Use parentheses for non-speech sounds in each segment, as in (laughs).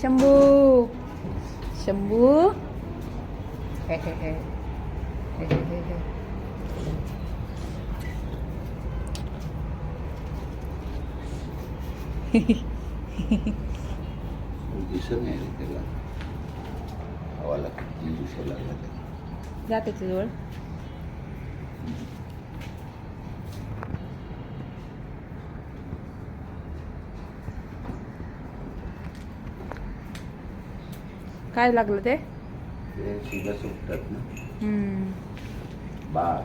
शंभू शंभू हे हे हे हे हे हे हे. दिसत नाही रे त्याला हवाला किती दिवसा लागला त्याला जा काय लागलं ते ते शिगा सुटतात ना हम्म. बाळ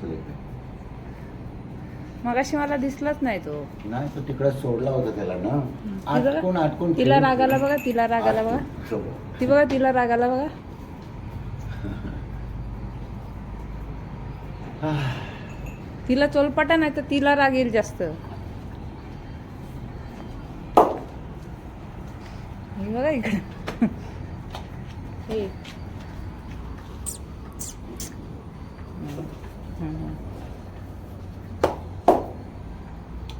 चल इकडे. मगाशी मला दिसलाच नाही तो नाही तो तिकडे सोडला होता त्याला ना ती बघा. आटकून आटकून तिला रागाला. बघा तिला रागाला बघा आटकून. ती बघा तिला रागाला बघा (laughs) तिला चोलपाटा नाही तर तिला राग येईल जास्त हे बघा इकडे हे.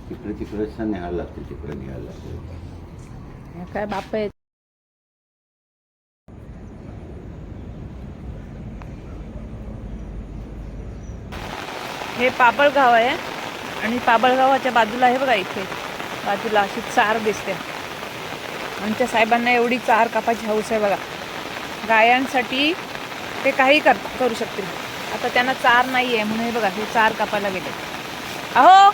तिकडे तिकडे न्यायला लागते तिकडे न्यायला लागते हे काय बाप आहे हे पाबळगाव आहे आणि पाबळगावाच्या बाजूला आहे बघा इथे. बाजूला अशी चार दिसते. आमच्या साहेबांना एवढी चार कापाची हौस आहे बघा. गायांसाठी ते काही कर करू शकतील. आता त्यांना चार नाही आहे म्हणून हे बघा हे चार कापायला गेले. अहो!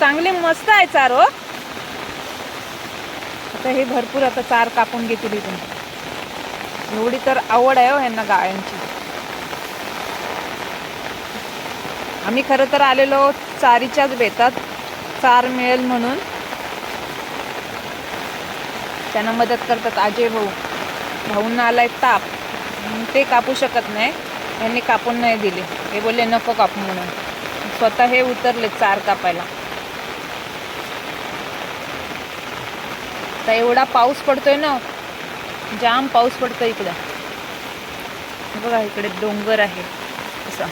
चांगली मस्त आहे चार हो. आता हे भरपूर आता चार कापून घेतील इथून. एवढी तर आवड आहे हो ह्यांना गायांची. आम्ही खरं तर आलेलो चारीच्याच बेतात. चार मिळेल म्हणून. त्यांना मदत करतात. अजय भाऊ. भाऊंना आलाय ताप. ते कापू शकत नाही. यांनी कापून नाही दिले. हे बोलले नको कापू म्हणून. स्वतः हे उतरले चार कापायला. तर एवढा पाऊस पडतोय ना जाम पाऊस पडतोय इकडं. बघा इकडे डोंगर आहे. असं.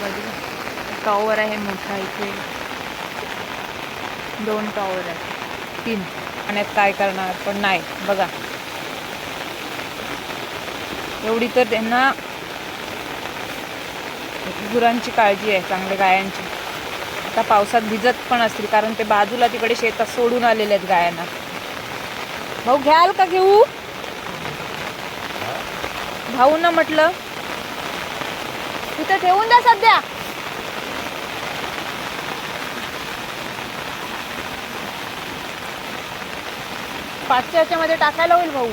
बाजूबाजूला टॉवर आहे मोठा इथे. दोन टॉवर आहेत. तीन. पाण्यात काय करणार? पण नाही. बघा. एवढी तर त्यांना गुरांची काळजी आहे चांगल्या गायांची. आता पावसात भिजत पण असतील कारण ते बाजूला तिकडे शेतात सोडून आलेले आहेत गायांना. भाऊ घ्याल का घेऊ? भाऊ ना म्हटलं. इथं ठेवून द्या सध्या. पाचशे याच्यामध्ये टाकायला होईल भाऊ.